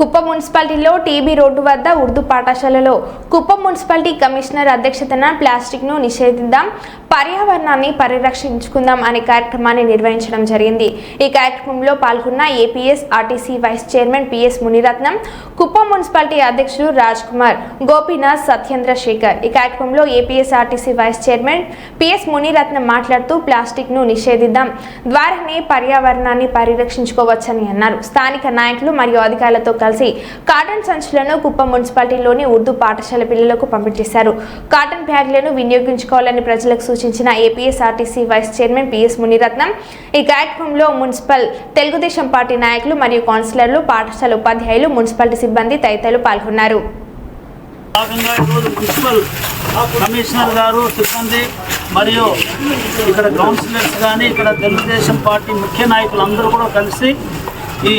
కుప్పం మున్సిపాలిటీలో TB road వద్ద ఉర్దూ పాఠశాలలో కుప్పం మున్సిపాలిటీ కమిషనర్ అధ్యక్షతన ప్లాస్టిక్ను నిషేధిద్దాం పర్యావరణాన్ని పరిరక్షించుకుందాం అనే కార్యక్రమాన్ని నిర్వహించడం జరిగింది. ఈ కార్యక్రమంలో పాల్గొన్న APS RTC vice chairman PS Muniratnam Kuppam municipality అధ్యక్షుడు రాజ్ కుమార్ గోపీనాథ్ సత్యేంద్ర శేఖర్. ఈ కార్యక్రమంలో APS RTC vice chairman PS Muniratnam మాట్లాడుతూ ప్లాస్టిక్ను నిషేధిద్దాం ద్వారానే పర్యావరణాన్ని పరిరక్షించుకోవచ్చని అన్నారు. స్థానిక నాయకులు మరియు అధికారులతో కలిసి కలిసి కాటన్ సంచులను కుప్పం మున్సిపాలిటీలోని ఉర్దూ పాఠశాల పిల్లలకు పంపిణీ చేశారు కాటన్ బ్యాగ్లను వినియోగించుకోవాలని ప్రజలకు సూచించిన APSRTC vice chairman PS Muniratnam ఈ కార్యక్రమంలో మున్సిపల్ తెలుగుదేశం పార్టీ నాయకులు మరియు కౌన్సిలర్లు పాఠశాల ఉపాధ్యాయులు మున్సిపాలిటీ సిబ్బంది తదితరులు పాల్గొన్నారు. భాగంగా ఈరోజు మున్సిపల్ కమిషనర్ గారు సిబ్బంది మరియు ఇక్కడ కౌన్సిలర్స్ కానీ ఇక్కడ తెలుగుదేశం పార్టీ ముఖ్య నాయకులు అందరూ కూడా కలిసి ఈ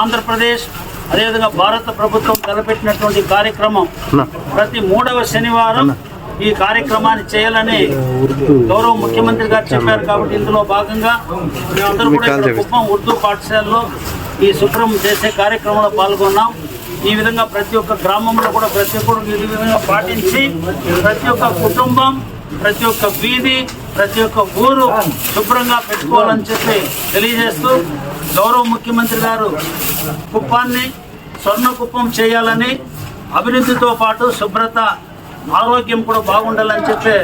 ఆంధ్రప్రదేశ్ అదేవిధంగా భారత ప్రభుత్వం తలపెట్టినటువంటి కార్యక్రమం ప్రతి మూడవ శనివారం ఈ కార్యక్రమాన్ని చేయాలని గౌరవ ముఖ్యమంత్రి గారు చెప్పారు కాబట్టి ఇందులో భాగంగా మేమందరూ కూడా కుప్పం ఉర్దూ పాఠశాలలో ఈ శుభ్రం చేసే కార్యక్రమంలో పాల్గొన్నాం. ఈ విధంగా ప్రతి ఒక్క గ్రామంలో కూడా ప్రతి ఒక్కరు ఈ విధంగా పాటించి ప్రతి ఒక్క కుటుంబం ప్రతి ఒక్క వీధి ప్రతి ఒక్క ఊరు శుభ్రంగా పెట్టుకోవాలని చెప్పి తెలియజేస్తూ గౌరవ ముఖ్యమంత్రి గారు కుప్పాన్ని స్వర్ణ కుప్పం చేయాలని అభివృద్ధితో పాటు శుభ్రత ఆరోగ్యం కూడా బాగుండాలని చెప్పే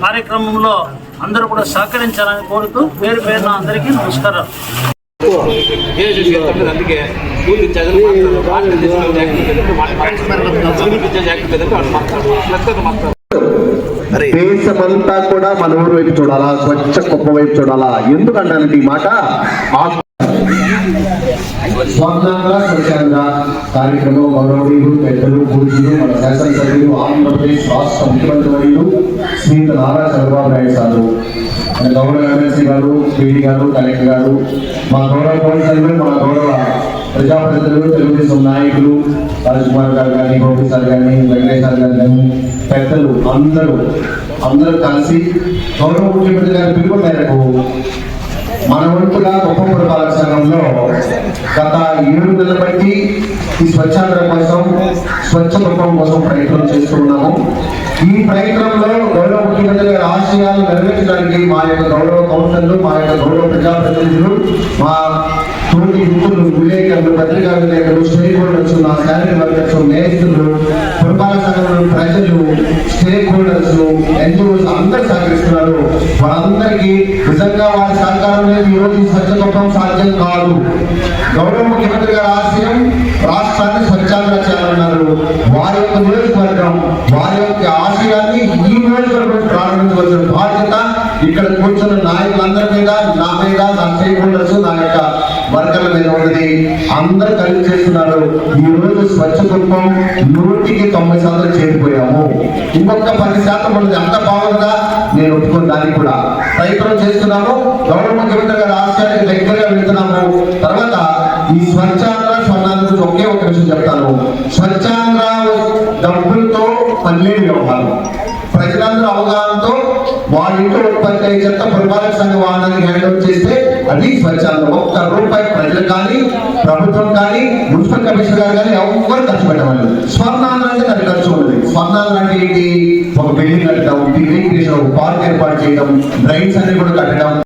కార్యక్రమంలో అందరూ కూడా సహకరించాలని కోరుతూ పేరు పేరున అందరికీ నమస్కారం దేశమంతా కూడా మన ఊరు వైపు చూడాలా స్వచ్ఛ కుప్ప వైపు చూడాలా? ఎందుకంటానంటే ఈ మాట? ఆ- స్వర్ణాంధ్ర కార్యక్రమం గౌరవనీయులు పెద్దలు పూజలు మన శాసనసభ్యులు ఆంధ్రప్రదేశ్ రాష్ట్ర ముఖ్యమంత్రి వర్యులు శ్రీత నారా చంద్రబాబు నాయుడు గారు మన గౌరవ ఎమ్మెల్సీ గారు పీడి గారు కలెక్టర్ గారు మా గౌరవ పోలీసులు మన గౌరవ ప్రజాప్రతినిధులు తెలుగుదేశం నాయకులు రాజకుమార్ గారు కానీ గోపి సార్ కానీ వెంకటేష్ సార్ గారు కానీ పెద్దలు అందరూ అందరూ కలిసి గౌరవ ముఖ్యమంత్రి గారి పిలుపు మేరకు మన వంతుగా గొప్ప పురపాలక సంఘంలో గత ఏడు నెలల బట్టి ఈ స్వచ్ఛాంధ్ర కోసం స్వచ్ఛ కుటుంబం కోసం ప్రయత్నం చేస్తున్నాము. ఈ ప్రయత్నంలో గౌరవ ముఖ్యమంత్రి గారి ఆశయాలు నెరవేర్చడానికి మా యొక్క గౌరవ కౌన్సిలర్లు మా యొక్క గౌరవ ప్రజాప్రతినిధులు మా తోటి మిత్రులు విలేకరులు పత్రికా విలేకరులు స్టేక్ హోల్డర్స్ నా శాలరీ వర్కర్స్ నేస్తులు పురపాలక సంఘంలోని ప్రజలు స్టేక్ హోల్డర్స్ ఎన్జిఓస్ అందరూ సహకరిస్తున్నారు వాళ్ళందరికీ నిజంగా వారి సహకారం లేదు ఈ రోజు స్వచ్ఛ సాధ్యం కాదు. గౌరవ ముఖ్యమంత్రి గారి ఆశయం రాష్ట్రాన్ని స్వచ్ఛంగా చేయాలన్నారు. వారి యొక్క నియోజకవర్గం వారి యొక్క ఆశయాన్ని ఈ నియోజకవర్గం ప్రారంభించవలసిన బాధ్యత ఇక్కడ కూర్చున్న నాయకులందరి మీద నా మీద నా స్టేక్ హోల్డర్స్ నా యొక్క వర్కర్ల మీద ఉన్నది. అందరూ కలిసి చేస్తున్నారు. ఈ రోజు స్వచ్ఛ కుటుంబం నూటికి తొంభై శాతం చేరిపోయాము. ఇంకొక పది శాతం ఉన్నది. అంత బాగుందా? నేను ఒప్పుకున్న దానికి కూడా ప్రయత్నం చేస్తున్నాము. గవర్నమెంట్ ముఖ్యమంత్రి రాష్ట్రానికి దగ్గరగా వెళ్తున్నాము. తర్వాత ఈ స్వచ్ఛాంధ్ర స్వర్ణాంధ్ర గురించి ఒకే ఒక విషయం చెప్తాను. స్వచ్ఛాంధ్ర డబ్బులతో పనిలేని వ్యవహారం. ప్రజలందరూ అవగాహనతో వాళ్ళ ఇంట్లో ఉత్పత్తి అయ్యే చెత్త పురపాలక సంఘ వాహనానికి హ్యాండ్ చేస్తే అది స్వచ్ఛాంధ్ర. ఒక్క రూపాయి ప్రజలు కానీ ప్రభుత్వం కానీ మున్సిపల్ కమిషనర్ గారు కానీ ఎవరు ఖర్చు పెట్టవాలి స్వర్ణాంధ్ర అంటే దాని ఖర్చు ఉంది స్వర్ణాంధ్ర అంటే ఏంటి? పార్క్ ఏర్పాటు చేయడం డ్రైన్స్ అన్ని కూడా కట్టడం